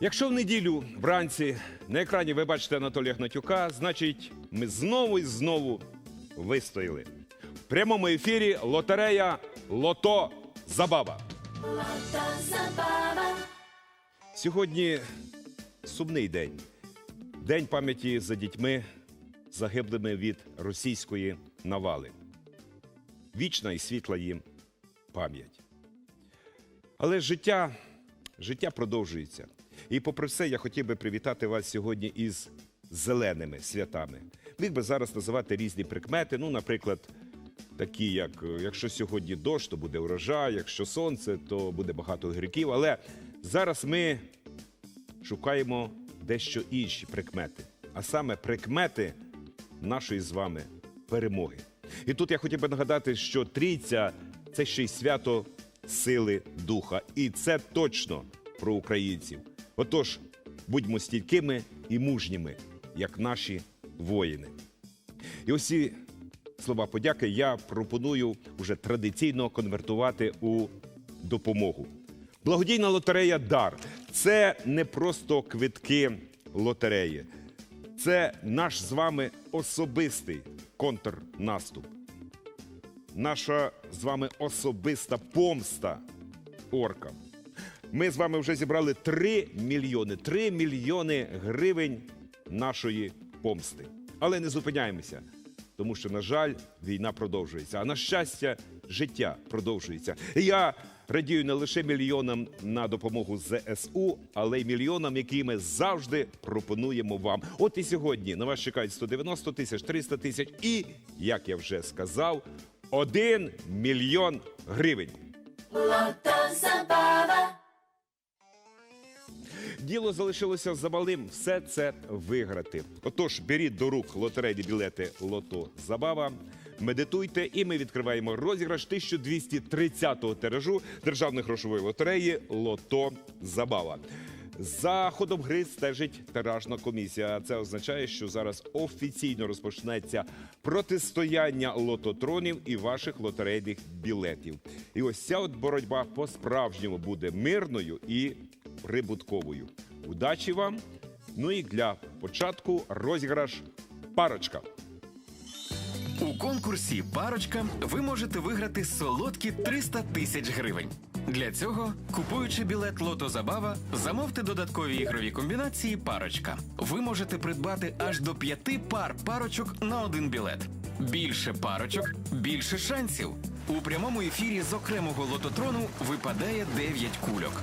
Якщо в неділю вранці на екрані ви бачите Анатолія Гнатюка, значить ми знову і знову вистояли. В прямому ефірі лотерея Лото Забава. Сьогодні сумний день. День пам'яті за дітьми, загиблими від російської навали. Вічна і світла їм пам'ять. Але життя, життя продовжується. І попри все, я хотів би привітати вас сьогодні із зеленими святами. Міг би зараз називати різні прикмети. Ну, наприклад, такі, як е, якщо сьогодні дощ, то буде урожай, якщо сонце, то буде багато гриків. Але зараз ми шукаємо дещо інші прикмети, а саме прикмети нашої з вами перемоги. І тут я хотів би нагадати, що трійця це ще й свято сили духа. І це точно про українців. Отож, будьмо стійкими і мужніми, як наші воїни. І ці слова подяки я пропоную вже традиційно конвертувати у допомогу. Благодійна лотерея Дар це не просто квитки лотереї, це наш з вами особистий контрнаступ. Наша з вами особиста помста оркам. Ми з вами вже зібрали 3 мільйони, 3 мільйони гривень нашої помсти. Але не зупиняємося, тому що, на жаль, війна продовжується. А на щастя, життя продовжується. Я радію не лише мільйонам на допомогу ЗСУ, але й мільйонам, які ми завжди пропонуємо вам. От і сьогодні на вас чекають 190 тисяч, 300 тисяч і, як я вже сказав, 1 мільйон гривень. Діло залишилося замалим все це виграти. Отож, беріть до рук лотерейні білети Лото Забава. Медитуйте, і ми відкриваємо розіграш 1230-го тиражу державної грошової лотереї Лото Забава. За ходом гри стежить тиражна комісія. Це означає, що зараз офіційно розпочнеться протистояння лототронів і ваших лотерейних білетів. І ось ця от боротьба по-справжньому буде мирною і прибутковою. Удачі вам! Ну і для початку розіграш парочка. У конкурсі Парочка ви можете виграти солодкі 300 тисяч гривень. Для цього, купуючи білет Лото Забава, замовте додаткові ігрові комбінації Парочка. Ви можете придбати аж до п'яти пар парочок на один білет. Більше парочок, більше шансів. У прямому ефірі з окремого лототрону випадає 9 кульок.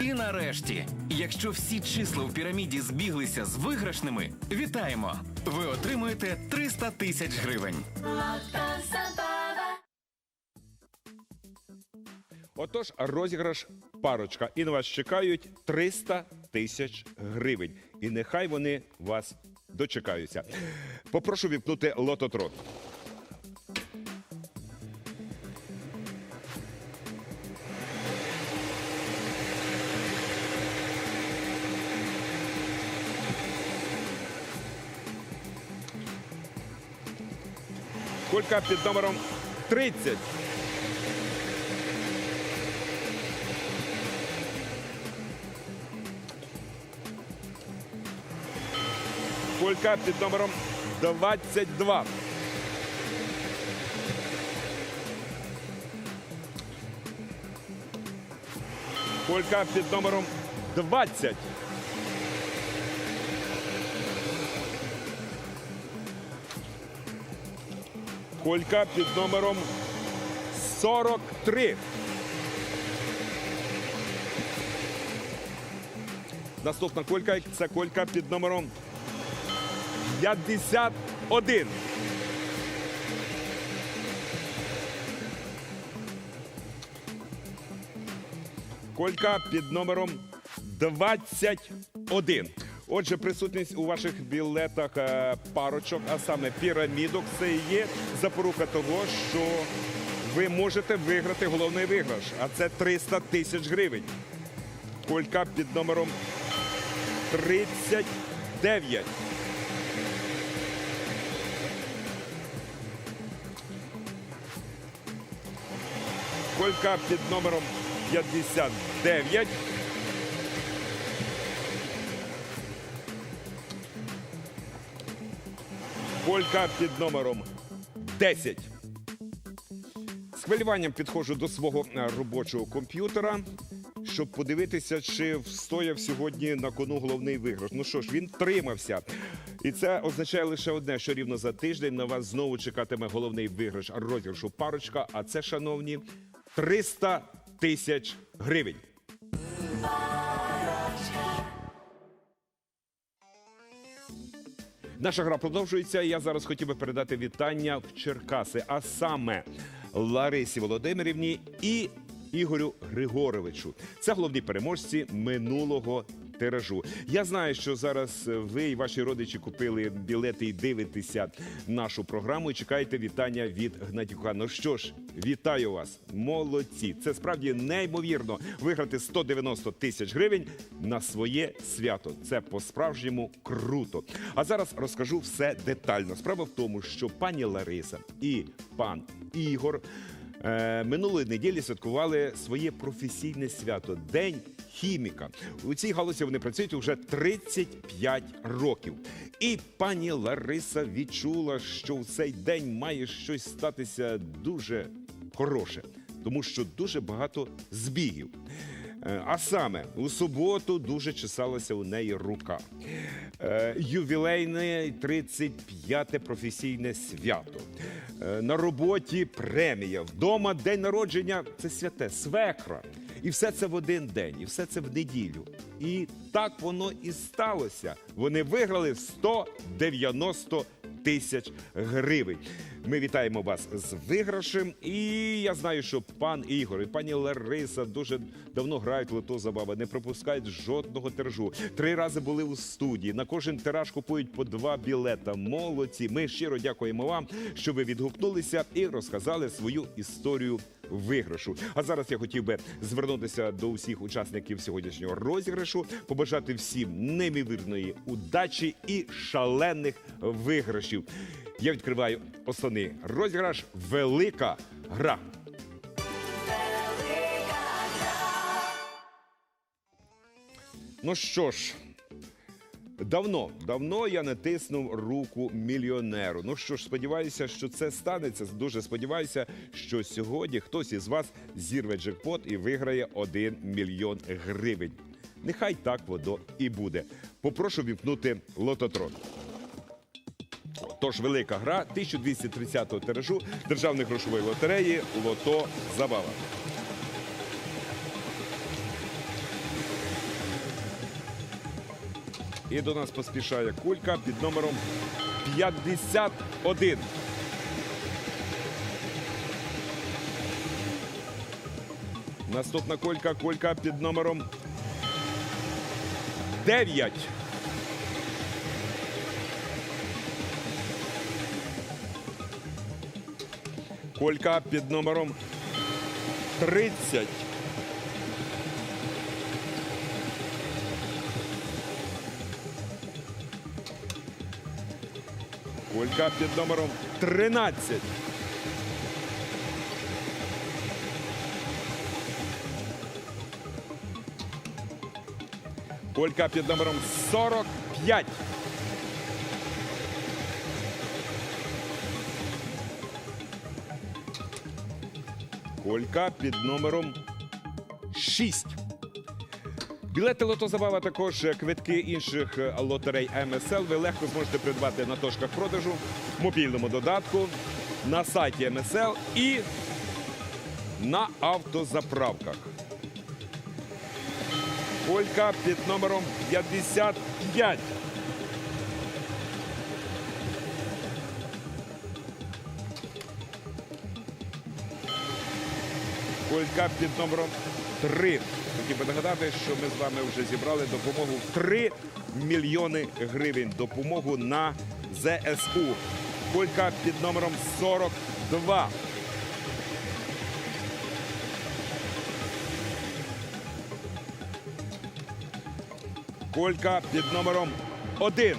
І нарешті, якщо всі числа в піраміді збіглися з виграшними, вітаємо! Ви отримуєте 300 тисяч гривень. Отож, розіграш парочка. І на вас чекають 300 тисяч гривень. І нехай вони вас дочекаються. Попрошу віпнути лототрон. Кулька під номером 30. Кулька під номером 22. Кулька під номером 20. Кулька під номером 43. Наступна кулька це кулька під номером 51. Колька під номером 21. Отже, присутність у ваших білетах е, парочок, а саме пірамідок, це і є запорука того, що ви можете виграти головний виграш, а це 300 тисяч гривень. Колька під номером 39. Колька під номером 59. Колька під номером 10. З хвилюванням підходжу до свого е, робочого комп'ютера, щоб подивитися, чи встояв сьогодні на кону головний виграш. Ну що ж, він тримався. І це означає лише одне, що рівно за тиждень на вас знову чекатиме головний виграш розіграшу парочка. А це, шановні, 300 тисяч гривень. Наша гра продовжується. Я зараз хотів би передати вітання в Черкаси, а саме Ларисі Володимирівні і Ігорю Григоровичу. Це головні переможці минулого тиражу. Я знаю, що зараз ви і ваші родичі купили білети і дивитеся нашу програму і чекаєте вітання від Гнатюка. Ну що ж, вітаю вас, молодці! Це справді неймовірно виграти 190 тисяч гривень на своє свято. Це по-справжньому круто. А зараз розкажу все детально. Справа в тому, що пані Лариса і пан Ігор. Е, Минулої неділі святкували своє професійне свято День хіміка. У цій галузі вони працюють уже 35 років. І пані Лариса відчула, що в цей день має щось статися дуже хороше, тому що дуже багато збігів. Е, А саме у суботу дуже чесалася у неї рука. Е, Ювілейне 35-те професійне свято. Е, На роботі премія. Вдома день народження це святе, свекра. І все це в один день, і все це в неділю. І так воно і сталося. Вони виграли 190 тисяч гривень. Ми вітаємо вас з виграшем. І я знаю, що пан Ігор і пані Лариса дуже давно грають лото забава, не пропускають жодного тиражу. Три рази були у студії. На кожен тираж купують по два білета. Молодці. Ми щиро дякуємо вам, що ви відгукнулися і розказали свою історію виграшу. А зараз я хотів би звернутися до усіх учасників сьогоднішнього розіграшу, побажати всім неймовірної удачі і шалених виграшів. Я відкриваю основний розіграш Велика гра. Ну що ж, давно, давно я не тиснув руку мільйонеру. Ну що ж, сподіваюся, що це станеться. Дуже сподіваюся, що сьогодні хтось із вас зірве джекпот і виграє 1 мільйон гривень. Нехай так воно і буде. Попрошу вімкнути лототрон. Тож велика гра 1230-го тиражу Державної грошової лотереї Лото Забава. І до нас поспішає кулька під номером 51. Наступна колька, колька під номером 9. Колька під номером 30. Колька під номером 13. Колька під номером 45. Колька під номером 6. Білети лотозабава також е, квитки інших е, лотерей МСЛ ви легко зможете придбати на точках продажу, мобільному додатку, на сайті МСЛ і на автозаправках. Колька під номером 55. колька під номером 3. Хотів би нагадати, що ми з вами вже зібрали допомогу в 3 мільйони гривень. Допомогу на ЗСУ. Колька під номером 42. Колька під номером один.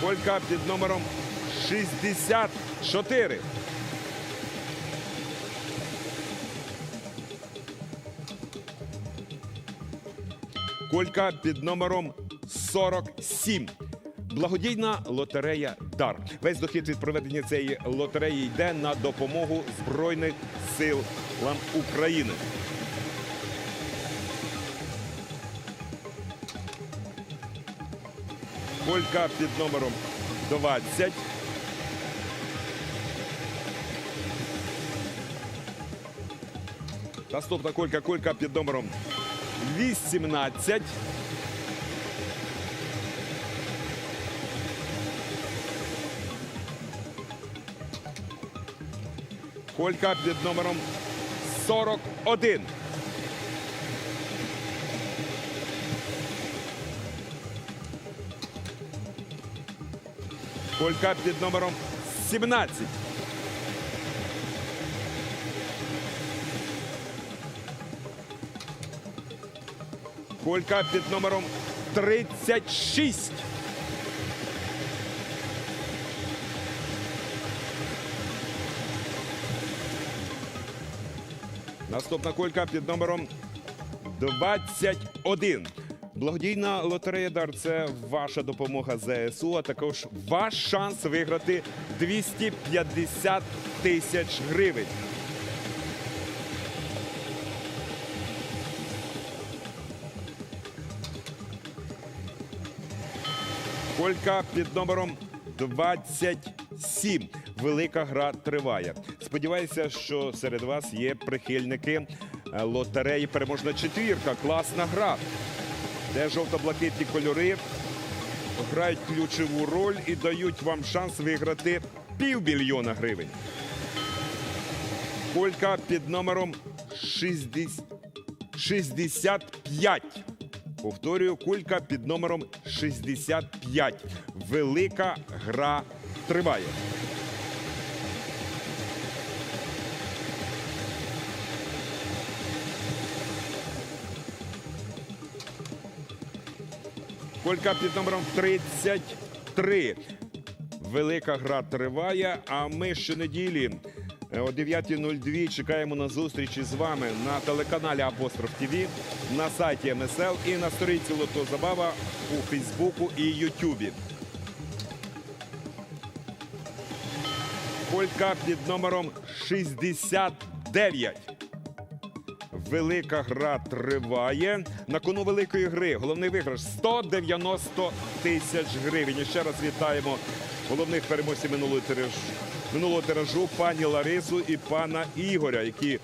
Колька під номером 64. Колька під номером 47. Благодійна лотерея Дар. Весь дохід від проведення цієї лотереї йде на допомогу Збройних силам України. Колька під номером 20. Наступна колька, колька під номером 18. Колька під номером 41. Колька під номером 17. Колька під номером 36. Наступна колька під номером 21. Благодійна лотерея Дар це ваша допомога ЗСУ, а також ваш шанс виграти 250 тисяч гривень. Колька під номером 27. Велика гра триває. Сподіваюся, що серед вас є прихильники е, лотереї Переможна четвірка. Класна гра, де жовто-блакитні кольори грають ключову роль і дають вам шанс виграти півмільйона гривень. Колька під номером 60 65. Повторюю, кулька під номером 65. Велика гра триває. Колька під номером 33. Велика гра триває. А ми щонеділі е, о 9.02 чекаємо на зустрічі з вами на телеканалі Апостроф ТВ, на сайті МСЛ і на сторінці Лото Забава у Фейсбуку і Ютубі. Колька під номером 69. Велика гра триває. На кону великої гри головний виграш 190 тисяч гривень. І ще раз вітаємо головних переможців минулого тиражу, минулого тиражу пані Ларису і пана Ігоря, які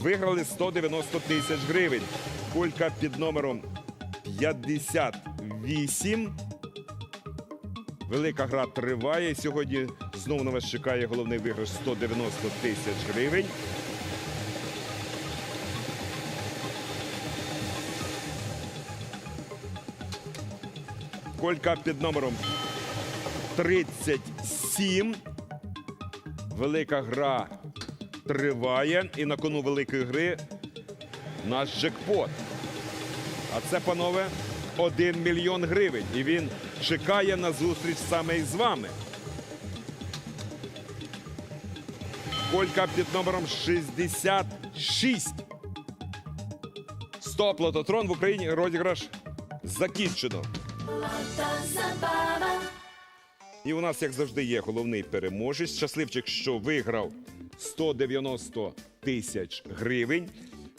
виграли 190 тисяч гривень. Колька під номером 58. Велика гра триває. Сьогодні знову на вас чекає головний виграш 190 тисяч гривень. Колька під номером 37. Велика гра триває. І на кону великої гри наш джекпот. А це, панове, 1 мільйон гривень. І він чекає на зустріч саме із вами. Колька під номером 66. Стоп, лототрон в Україні розіграш закінчено. І у нас, як завжди, є головний переможець. Щасливчик, що виграв 190 тисяч гривень.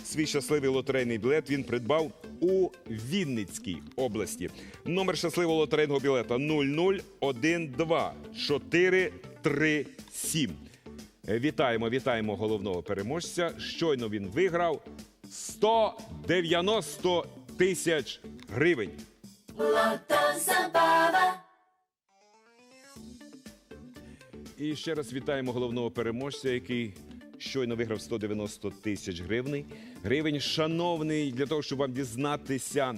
Свій щасливий лотерейний білет він придбав у Вінницькій області. Номер щасливого лотерейного білета 0012437. Е, Вітаємо, вітаємо головного переможця. Щойно він виграв 190 тисяч гривень. І ще раз вітаємо головного переможця, який щойно виграв 190 тисяч гривень. Гривень, шановний, для того, щоб вам дізнатися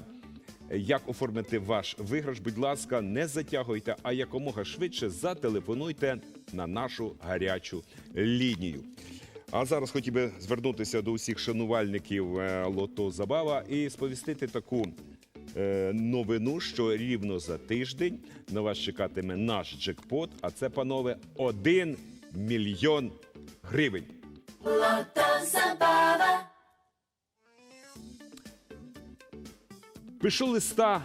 як оформити ваш виграш, будь ласка, не затягуйте, а якомога швидше зателефонуйте на нашу гарячу лінію. А зараз хотів би звернутися до усіх шанувальників е, Лото Забава і сповістити таку новину, що рівно за тиждень на вас чекатиме наш джекпот, а це, панове, 1 мільйон гривень. Пишу листа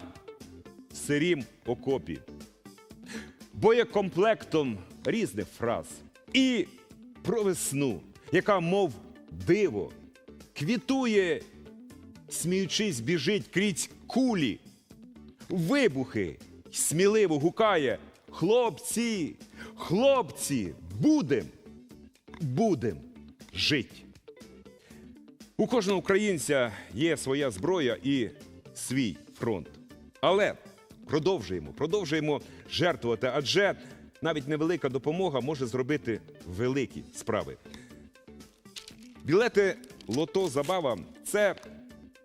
сирім окопі, боєкомплектом різних фраз. І про весну, яка, мов диво, квітує, сміючись, біжить крізь кулі, вибухи, сміливо гукає: Хлопці, хлопці, будем, будем жить. У кожного українця є своя зброя і свій фронт. Але продовжуємо, продовжуємо жертвувати, адже навіть невелика допомога може зробити великі справи. Білети Лото Забава це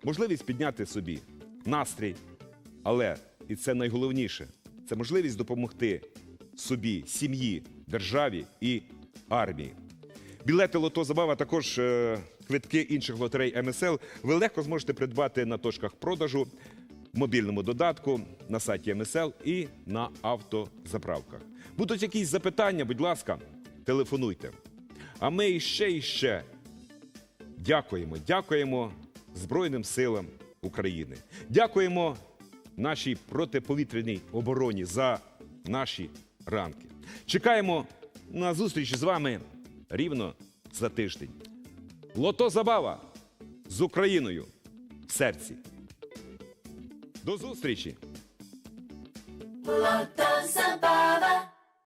можливість підняти собі настрій, але і це найголовніше це можливість допомогти собі, сім'ї, державі і армії. Білети Лото Забава також е, квитки інших лотерей МСЛ ви легко зможете придбати на точках продажу, мобільному додатку, на сайті МСЛ і на автозаправках. Будуть якісь запитання, будь ласка, телефонуйте. А ми іще ще дякуємо, дякуємо Збройним силам України. Дякуємо нашій протиповітряній обороні за наші ранки. Чекаємо на зустріч з вами рівно за тиждень. Лото Забава з Україною в серці. До зустрічі! Lota Zabava.